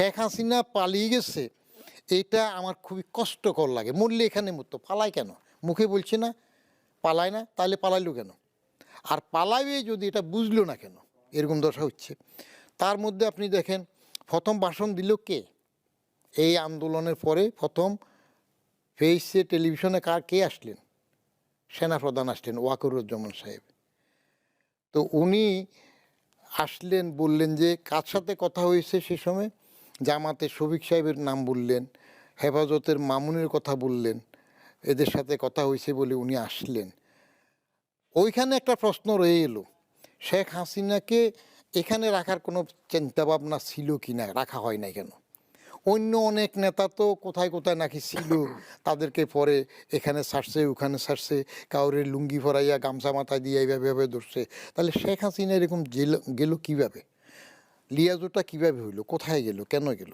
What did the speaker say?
শেখ হাসিনা পালিয়ে গেছে, এটা আমার খুবই কষ্টকর লাগে। মরলে এখানে মরতো, পালায় কেন? মুখে বলছে না, পালায় না, তাহলে পালাইলো কেন? আর পালাবে যদি এটা বুঝলো না কেন? এরকম দশা হচ্ছে। তার মধ্যে আপনি দেখেন, প্রথম ভাষণ দিল কে? এই আন্দোলনের পরে প্রথম ফেসে টেলিভিশনে কার, কে আসলেন? সেনাপ্রধান আসলেন, ওয়াকরুজ্জামান সাহেব। তো উনি আসলেন, বললেন যে কার সাথে কথা হয়েছে সে সময়? জামাতে শফিক সাহেবের নাম বললেন, হেফাজতের মামুনের কথা বললেন, এদের সাথে কথা হয়েছে বলে উনি আসলেন। ওইখানে একটা প্রশ্ন রয়ে এলো, শেখ হাসিনাকে এখানে রাখার কোনো চিন্তাভাবনা ছিল কি না, রাখা হয় না কেন? অন্য অনেক নেতা তো কোথায় কোথায় নাকি ছিল, তাদেরকে পরে এখানে ছাড়ছে, ওখানে সারছে কাউরে লুঙ্গি ফরাইয়া গামছা মাথায় দিয়ে এইভাবে ধরছে। তাহলে শেখ হাসিনা এরকম গেল কীভাবে? লিয়াজোটা কীভাবে হইল? কোথায় গেল? কেন গেল?